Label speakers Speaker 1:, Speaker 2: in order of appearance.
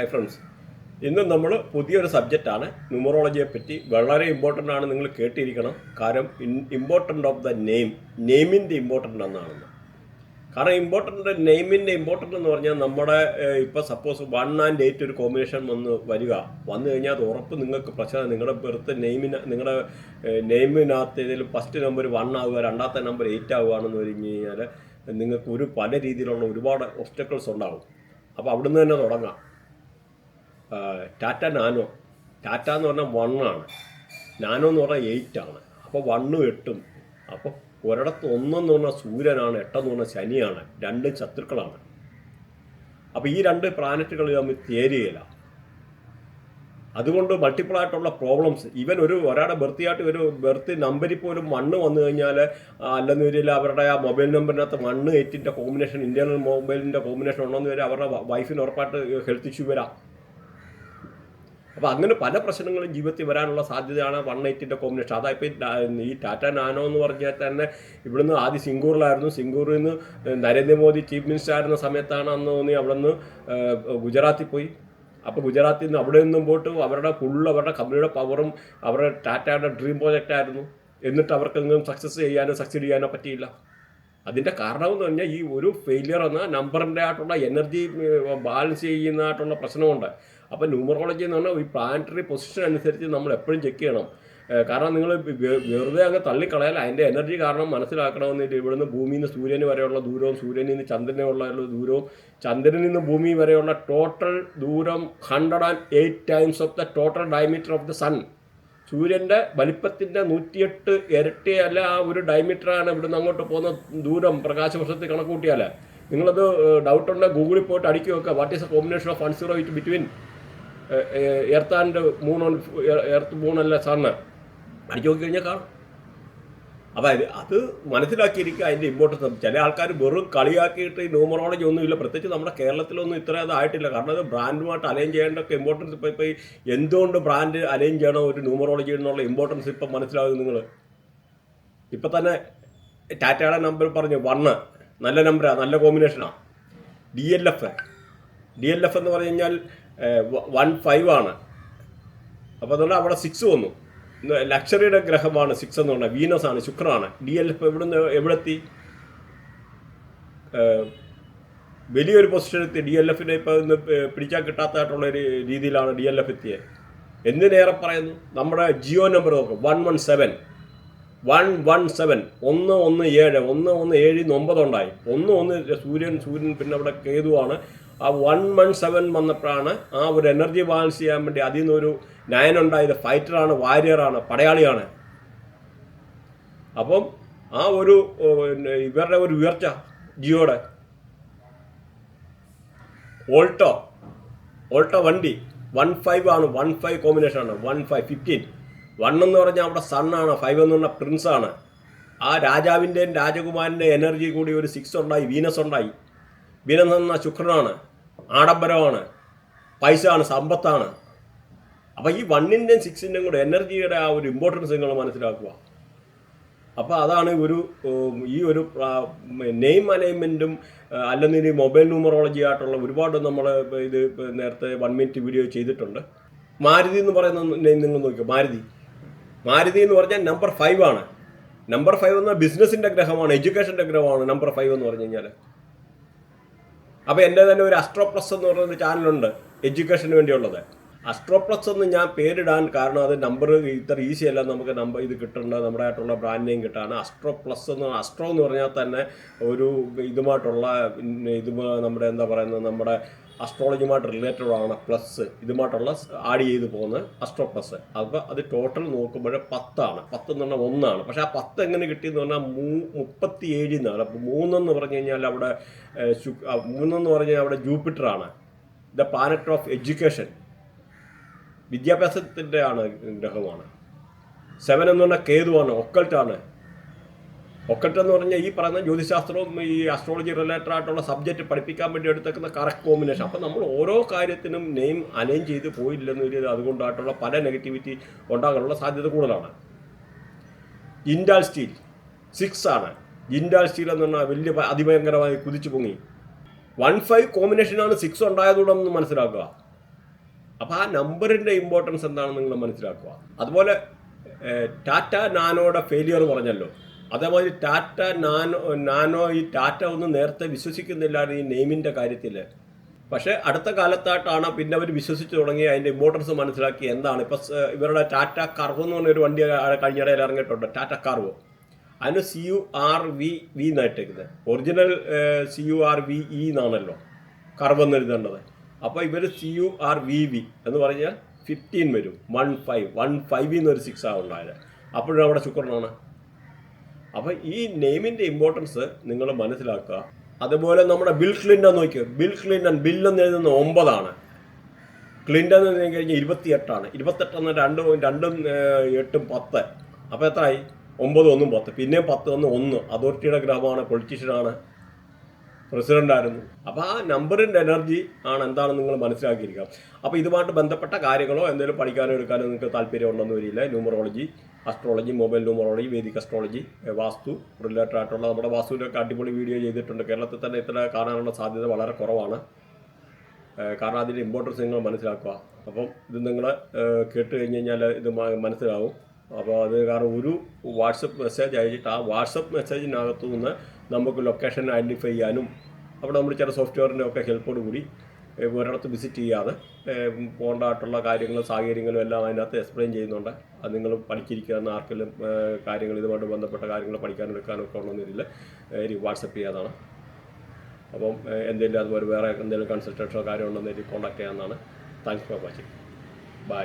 Speaker 1: Hi friends ഇന്ന് നമ്മൾ പുതിയൊരു സബ്ജക്റ്റാണ് ന്യൂമറോളജിയെ പറ്റി വളരെ ഇമ്പോർട്ടന്റ് ആണ് നിങ്ങൾ കേട്ടിരിക്കണം. കാരണം ഇമ്പോർട്ടന്റ് ഓഫ് ദ നെയിം നെയിമിന്റെ ഇമ്പോർട്ടന്റ് എന്നാണെന്ന്. കാരണം ഇമ്പോർട്ടന്റ് നെയിമിന്റെ ഇമ്പോർട്ടന്റ് എന്ന് പറഞ്ഞാൽ നമ്മുടെ ഇപ്പോൾ സപ്പോസ് വൺ ആൻഡ് എയ്റ്റ് ഒരു കോമ്പിനേഷൻ വന്ന് വരിക. വന്നു കഴിഞ്ഞാൽ അത് ഉറപ്പ് നിങ്ങൾക്ക് പ്രശ്നം നിങ്ങളുടെ ബെർത്ത് നെയിമിന് നിങ്ങളുടെ നെയിമിനകത്ത് ഏതെങ്കിലും ഫസ്റ്റ് നമ്പർ വൺ ആവുക രണ്ടാമത്തെ നമ്പർ എയ്റ്റ് ആവുകയാണെന്ന് പറഞ്ഞു കഴിഞ്ഞാൽ നിങ്ങൾക്ക് ഒരു പല രീതിയിലുള്ള ഒരുപാട് ഒബ്സ്റ്റക്കിൾസ് ഉണ്ടാകും അപ്പോൾ അവിടുന്ന് തന്നെ തുടങ്ങാം. ടാറ്റ നാനോ. ടാറ്റ എന്ന് പറഞ്ഞാൽ വണ്ണാണ് നാനോ എന്ന് പറഞ്ഞാൽ എയ്റ്റ് ആണ്. അപ്പോൾ വണ്ണും എട്ടും. അപ്പോൾ ഒരിടത്ത് ഒന്നെന്ന് പറഞ്ഞാൽ സൂര്യനാണ് എട്ടെന്ന് പറഞ്ഞാൽ ശനിയാണ്. രണ്ട് ശത്രുക്കളാണ്. അപ്പോൾ ഈ രണ്ട് പ്ലാനറ്റുകൾ തമ്മിൽ തേരുകയില്ല അതുകൊണ്ട് മൾട്ടിപ്പിൾ ആയിട്ടുള്ള പ്രോബ്ലംസ് ഇവൻ ഒരു ഒരാളുടെ ബർത്തിയായിട്ട് ഒരു ബർത്ത് നമ്പറിൽ പോലും മണ്ണ് വന്നു കഴിഞ്ഞാൽ അല്ലെന്ന് വരില്ല അവരുടെ ആ മൊബൈൽ നമ്പറിനകത്ത് മണ്ണ് എയ്റ്റിന്റെ കോമ്പിനേഷൻ ഇന്റേണൽ മൊബൈലിന്റെ കോമ്പിനേഷൻ ഉണ്ടെന്ന് വരെ അവരുടെ വൈഫിന് ഉറപ്പായിട്ട് ഹെൽത്ത് ഇഷ്യൂ വരാം. അപ്പോൾ അങ്ങനെ പല പ്രശ്നങ്ങളും ജീവിതത്തിൽ വരാനുള്ള സാധ്യതയാണ് വൺ എയ്റ്റിന്റെ കോമ്പിനേഷൻ അതാ ഇപ്പോൾ ഈ ടാറ്റ നാനോ എന്ന് പറഞ്ഞാൽ തന്നെ ഇവിടുന്ന് ആദ്യം സിംഗൂറിലായിരുന്നു. സിംഗൂറിൽ നിന്ന് നരേന്ദ്രമോദി ചീഫ് മിനിസ്റ്റർ ആയിരുന്ന സമയത്താണ് അന്ന് തോന്നി അവിടെ നിന്ന് ഗുജറാത്തിൽ പോയി. അപ്പോൾ ഗുജറാത്തിൽ നിന്ന് അവിടെ നിന്നും പോയിട്ട് അവരുടെ ഫുള്ള് അവരുടെ കമ്പനിയുടെ പവറും അവരുടെ ടാറ്റയുടെ ഡ്രീം പ്രോജക്റ്റ് ആയിരുന്നു. എന്നിട്ട് അവർക്കൊന്നും സക്സസ് ചെയ്യാനോ സക്സീഡ് ചെയ്യാനോ പറ്റിയില്ല. അതിന്റെ കാരണം എന്ന് പറഞ്ഞാൽ ഈ ഒരു ഫെയിലിയർ എന്ന നമ്പറിന്റെ ആയിട്ടുള്ള എനർജി ബാലൻസ് ചെയ്യുന്നതായിട്ടുള്ള പ്രശ്നമുണ്ട്. അപ്പോൾ ന്യൂമറോളജി എന്ന് പറഞ്ഞാൽ ഈ പ്ലാനറ്ററി പൊസിഷൻ അനുസരിച്ച് നമ്മൾ എപ്പോഴും ചെക്ക് ചെയ്യണം. കാരണം നിങ്ങൾ വെറുതെ അങ്ങ് തള്ളിക്കളയാൽ അതിന്റെ എനർജി കാരണം മനസ്സിലാക്കണമെന്നില്ല. ഇവിടുന്ന് ഭൂമിയിൽ നിന്ന് സൂര്യന് വരെയുള്ള ദൂരവും സൂര്യനിൽ നിന്ന് ചന്ദ്രനെ ഉള്ള ദൂരവും ചന്ദ്രനിൽ നിന്ന് ഭൂമി വരെയുള്ള ടോട്ടൽ ദൂരം hundred and eight times of the total diameter of the sun സൂര്യന്റെ വലിപ്പത്തിന്റെ നൂറ്റിയെട്ട് ഇരട്ടി അല്ല ആ ഒരു ഡയമീറ്ററാണ് ഇവിടുന്ന് അങ്ങോട്ട് പോകുന്ന ദൂരം പ്രകാശവർഷത്തിൽ കണക്ക് കൂട്ടിയാൽ നിങ്ങളത് ഡൗട്ട് ഉണ്ടെങ്കിൽ ഗൂഗിളിൽ പോയിട്ട് അടിക്കുക വെക്കുക what is a combination of one zero it between earth and moon on earth moon അല്ല സണ്ണ് അടിച്ചു നോക്കി കഴിഞ്ഞാൽ കാണാം. അപ്പോൾ അത് മനസ്സിലാക്കിയിരിക്കുക അതിന്റെ ഇമ്പോർട്ടൻസ് ചില ആൾക്കാർ വെറും കളിയാക്കിയിട്ട് ന്യൂമറോളജി ഒന്നുമില്ല പ്രത്യേകിച്ച് നമ്മുടെ കേരളത്തിലൊന്നും ഇത്ര അതായിട്ടില്ല കാരണം അത് ബ്രാൻഡുമായിട്ട് അലൈൻ ചെയ്യേണ്ടൊക്കെ ഇമ്പോർട്ടൻസ് ഇപ്പോൾ ഇപ്പോൾ എന്തുകൊണ്ട് ബ്രാൻഡ് അലൈൻ ചെയ്യണം ഒരു ന്യൂമറോളജി എന്നുള്ള ഇമ്പോർട്ടൻസ് ഇപ്പം മനസ്സിലാകും നിങ്ങൾ ഇപ്പം തന്നെ ടാറ്റയുടെ നമ്പർ പറഞ്ഞു വണ്ണ് നല്ല നമ്പറാണ് നല്ല കോമ്പിനേഷനാണ് D L F D L F എന്ന് പറഞ്ഞു കഴിഞ്ഞാൽ വൺ ഫൈവ് ആണ്. അപ്പോൾ അതുകൊണ്ട് അവിടെ സിക്സ് വന്നു. ലക്ഷറിയുടെ ഗ്രഹമാണ് സിക്സ് എന്ന് പറഞ്ഞാൽ വീനസ് ആണ് ശുക്രാണ് ഡി എൽ എഫ് എവിടുന്ന് എവിടെത്തി? വലിയൊരു പൊസിഷൻ എത്തി. ഡി എൽ എഫിനെ ഇപ്പോൾ ഇന്ന് പിടിച്ചാൽ കിട്ടാത്തതായിട്ടുള്ള ഒരു രീതിയിലാണ് ഡി എൽ എഫ് എത്തിയത് എന്തിനേറെ പറയുന്നു? നമ്മുടെ ജിയോ നമ്പർ നോക്കും. One one seven. One one seven. ഒന്ന് ഒന്ന് ഏഴ്. ഒന്ന് ഒന്ന് ഏഴിൽ നിന്ന് ഒമ്പതുണ്ടായി. ഒന്ന് ഒന്ന് സൂര്യൻ സൂര്യൻ പിന്നെ അവിടെ കേതുവാണ്. ആ വൺ വൺ സെവൻ വന്നപ്പോഴാണ് ആ ഒരു എനർജി ബാലൻസ് ചെയ്യാൻ വേണ്ടി അതിൽ നിന്നൊരു നയൻ ഉണ്ടായത് ഫൈറ്ററാണ് വാരിയറാണ് പടയാളിയാണ്. അപ്പം ആ ഒരു ഇവരുടെ ഒരു ഉയർച്ച ജിയോടെ. ഓൾട്ടോ ഓൾട്ടോ വണ്ടി വൺ ഫൈവ് ആണ് വൺ ഫൈവ് കോമ്പിനേഷൻ ആണ് വൺ ഫൈവ് ഫിഫ്റ്റീൻ വൺ എന്ന് പറഞ്ഞാൽ അവിടെ സണ്ണാണ് ഫൈവ് എന്ന് പറഞ്ഞാൽ പ്രിൻസ് ആണ്. ആ രാജാവിന്റെയും രാജകുമാരന്റെ എനർജി കൂടി ഒരു സിക്സ് ഉണ്ടായി വീനസ് ഉണ്ടായി. വീനസ് എന്ന ശുക്രനാണ്. ആഡംബരമാണ്. പൈസ ആണ് സമ്പത്താണ്. അപ്പോൾ ഈ വണ്ണിന്റെയും സിക്സിന്റെയും കൂടെ എനർജിയുടെ ആ ഒരു ഇമ്പോർട്ടൻസ് നിങ്ങൾ മനസ്സിലാക്കുക. അപ്പോൾ അതാണ് ഒരു ഈ ഒരു നെയിം അലൈൻമെന്റും അല്ലെങ്കിൽ ഈ മൊബൈൽ ന്യൂമറോളജി ആയിട്ടുള്ള ഒരുപാട് നമ്മൾ ഇത് നേരത്തെ വൺ മിനിറ്റ് വീഡിയോ ചെയ്തിട്ടുണ്ട്. മാരുതി എന്ന് പറയുന്ന നെയിം നിങ്ങൾ നോക്കുക മാരുതി. മാരുതി എന്ന് പറഞ്ഞാൽ നമ്പർ ഫൈവ് ആണ്. നമ്പർ ഫൈവ് എന്ന ബിസിനസിന്റെ ഗ്രഹമാണ് എഡ്യൂക്കേഷന്റെ ഗ്രഹമാണ് നമ്പർ ഫൈവ് എന്ന് പറഞ്ഞു കഴിഞ്ഞാൽ അപ്പോൾ എന്റെ തന്നെ ഒരു അസ്ട്രോ പ്ലസ് എന്ന് പറയുന്ന ചാനലുണ്ട് എഡ്യൂക്കേഷന് വേണ്ടിയുള്ളത്. അസ്ട്രോ പ്ലസ് എന്ന് ഞാൻ പേരിടാൻ കാരണം അത് നമ്പർ ഇത്ര ഈസി അല്ല നമുക്ക് നമ്പർ ഇത് കിട്ടേണ്ട നമ്മുടെ ആയിട്ടുള്ള ബ്രാൻഡ് നെയിം കിട്ടാണ്. അസ്ട്രോ പ്ലസ് എന്ന് അസ്ട്രോ എന്ന് പറഞ്ഞാൽ തന്നെ ഒരു ഇതുമായിട്ടുള്ള ഇത് നമ്മുടെ എന്താ പറയുന്നത് നമ്മുടെ അസ്ട്രോളജിയുമായിട്ട് റിലേറ്റഡ് ആണ് പ്ലസ് ഇതുമായിട്ടുള്ള ആഡ് ചെയ്ത് പോകുന്നത് അസ്ട്രോ പ്ലസ് അപ്പോൾ അത് ടോട്ടൽ നോക്കുമ്പോൾ പത്താണ്. പത്ത് എന്ന് പറഞ്ഞാൽ ഒന്നാണ്. പക്ഷേ ആ പത്ത് എങ്ങനെ കിട്ടിയെന്ന് പറഞ്ഞാൽ മൂ മുപ്പത്തി ഏഴിൽ നിന്നാണ്. അപ്പോൾ മൂന്നെന്ന് പറഞ്ഞു കഴിഞ്ഞാൽ അവിടെ മൂന്നെന്ന് പറഞ്ഞാൽ അവിടെ ജൂപ്പിറ്ററാണ് ദ പ്ലാനറ്റ് ഓഫ് എഡ്യൂക്കേഷൻ വിദ്യാഭ്യാസത്തിന്റെ ആണ് ഗ്രഹമാണ്. സെവൻ എന്ന് പറഞ്ഞാൽ കേതുവാണ് ഒക്കൽട്ടാണ് ഒക്കൽട്ട് എന്ന് പറഞ്ഞാൽ ഈ പറയുന്ന ജ്യോതിശാസ്ത്രവും ഈ അസ്ട്രോളജി റിലേറ്റഡ് ആയിട്ടുള്ള സബ്ജക്റ്റ് പഠിപ്പിക്കാൻ വേണ്ടി എടുത്തേക്കുന്ന കറക്റ്റ് കോമ്പിനേഷൻ അപ്പം നമ്മൾ ഓരോ കാര്യത്തിനും നെയിം അലൈൻ ചെയ്ത് പോയില്ലെന്ന് ഒരു അതുകൊണ്ടായിട്ടുള്ള പല നെഗറ്റിവിറ്റി ഉണ്ടാകാനുള്ള സാധ്യത കൂടുതലാണ്. ഇൻഡാൽ സ്റ്റീൽ സിക്സ് ആണ്. ഇൻഡാൽ സ്റ്റീൽ എന്ന് പറഞ്ഞാൽ വലിയ അതിഭയങ്കരമായി കുതിച്ചു പൊങ്ങി. വൺ ഫൈവ് കോമ്പിനേഷനാണ് സിക്സ് ഉണ്ടായതുകൊണ്ടെന്ന് മനസ്സിലാക്കുക. അപ്പോൾ ആ നമ്പറിന്റെ ഇമ്പോർട്ടൻസ് എന്താണെന്ന് നിങ്ങൾ മനസ്സിലാക്കുക. അതുപോലെ ടാറ്റ നാനോയുടെ ഫെയിലിയർ പറഞ്ഞല്ലോ. അതേമാതിരി ടാറ്റ നാനോ നാനോ ഈ ടാറ്റ ഒന്നും നേരത്തെ വിശ്വസിക്കുന്നില്ലായിരുന്നു ഈ നെയിമിന്റെ കാര്യത്തിൽ പക്ഷേ അടുത്ത കാലത്തായിട്ടാണ് പിന്നെ അവർ വിശ്വസിച്ച് തുടങ്ങി അതിന്റെ ഇമ്പോർട്ടൻസ് മനസ്സിലാക്കി എന്താണ്. ഇപ്പം ഇവരുടെ ടാറ്റ കർവ് എന്ന് പറഞ്ഞൊരു വണ്ടി കഴിഞ്ഞിടയിൽ ഇറങ്ങിയിട്ടുണ്ട് ടാറ്റ കർവ്. അതിന് C U R V V എന്നായിട്ടേക്കുന്നത് original C U R V E എന്നാണല്ലോ കർവ് എന്ന് എഴുതേണ്ടത്. അപ്പോൾ ഇവർ C U R V V എന്ന് പറഞ്ഞാൽ ഫിഫ്റ്റീൻ വരും. വൺ ഫൈവ് വൺ ഫൈവിൽ നിന്ന് സിക്സ് ആണ് ഉണ്ടായത്. അപ്പോഴും അവിടെ ശുക്രനാണ്. അപ്പോൾ ഈ നെയിമിന്റെ ഇമ്പോർട്ടൻസ് നിങ്ങൾ മനസ്സിലാക്കുക. അതുപോലെ നമ്മുടെ ബിൽ ക്ലിന്റൺ നോക്കിയോ? ബിൽ ക്ലിന്റൺ ബിൽ എന്ന് എഴുതുന്ന ഒമ്പതാണ്. ക്ലിന്റൺ എന്ന് കഴിഞ്ഞാൽ ഇരുപത്തിയെട്ടാണ്. ഇരുപത്തെട്ടെന്ന് രണ്ടും രണ്ടും എട്ടും പത്ത്. അപ്പോൾ എത്രയായി ഒമ്പത് ഒന്നും പത്ത്. പിന്നെ പത്ത് ഒന്ന് ഒന്ന്. അതോറിറ്റിയുടെ ഗ്രാമമാണ് പൊളിറ്റീഷ്യനാണ് പ്രസിഡന്റായിരുന്നു അപ്പോൾ ആ നമ്പറിന്റെ എനർജി ആണ് എന്താണെന്ന് നിങ്ങൾ മനസ്സിലാക്കിയിരിക്കുക. അപ്പോൾ ഇതുമായിട്ട് ബന്ധപ്പെട്ട കാര്യങ്ങളോ എന്തെങ്കിലും പഠിക്കാനോ എടുക്കാനോ നിങ്ങൾക്ക് താല്പര്യം ഉണ്ടെന്ന് വരില്ല. Numerology astrology mobile numerology Vedic astrology vastu related ആയിട്ടുള്ള നമ്മുടെ വാസ്തുവിനൊക്കെ അടിപൊളി വീഡിയോ ചെയ്തിട്ടുണ്ട്. കേരളത്തിൽ തന്നെ ഇത്ര കാണാനുള്ള സാധ്യത വളരെ കുറവാണ്. കാരണം അതിന്റെ ഇമ്പോർട്ടൻസ് നിങ്ങൾ മനസ്സിലാക്കുക. അപ്പം ഇത് നിങ്ങൾ കേട്ട് കഴിഞ്ഞ് കഴിഞ്ഞാൽ ഇത് മനസ്സിലാവും. അപ്പോൾ അത് കാരണം ഒരു വാട്സപ്പ് മെസ്സേജ് അയച്ചിട്ട് ആ വാട്സപ്പ് മെസ്സേജിനകത്തു നിന്ന് നമുക്ക് ലൊക്കേഷൻ ഐഡന്റിഫൈ ചെയ്യാനും അവിടെ നമ്മൾ ചില സോഫ്റ്റ്വെയറിന്റെ ഒക്കെ ഹെൽപ്പോട് കൂടി ഒരിടത്ത് വിസിറ്റ് ചെയ്യാതെ പോകേണ്ടതായിട്ടുള്ള കാര്യങ്ങളും സാഹചര്യങ്ങളും എല്ലാം അതിനകത്ത് എക്സ്പ്ലെയിൻ ചെയ്യുന്നുണ്ട്. അത് നിങ്ങൾ പഠിച്ചിരിക്കുന്ന ആർക്കെങ്കിലും കാര്യങ്ങൾ ഇതുമായിട്ട് ബന്ധപ്പെട്ട കാര്യങ്ങൾ പഠിക്കാനും എടുക്കാനും ഒക്കെ ഉണ്ടെന്നില്ല വാട്സപ്പ് ചെയ്യാതാണ്. അപ്പം എന്തെങ്കിലും അതുപോലെ വേറെ എന്തെങ്കിലും കൺസൾട്ടേഷനോ കാര്യം ഉണ്ടെന്നെങ്കിൽ കോൺടാക്ട് ചെയ്യാമെന്നാണ് താങ്ക്സ് ഫോർ വാച്ചിങ് ബൈ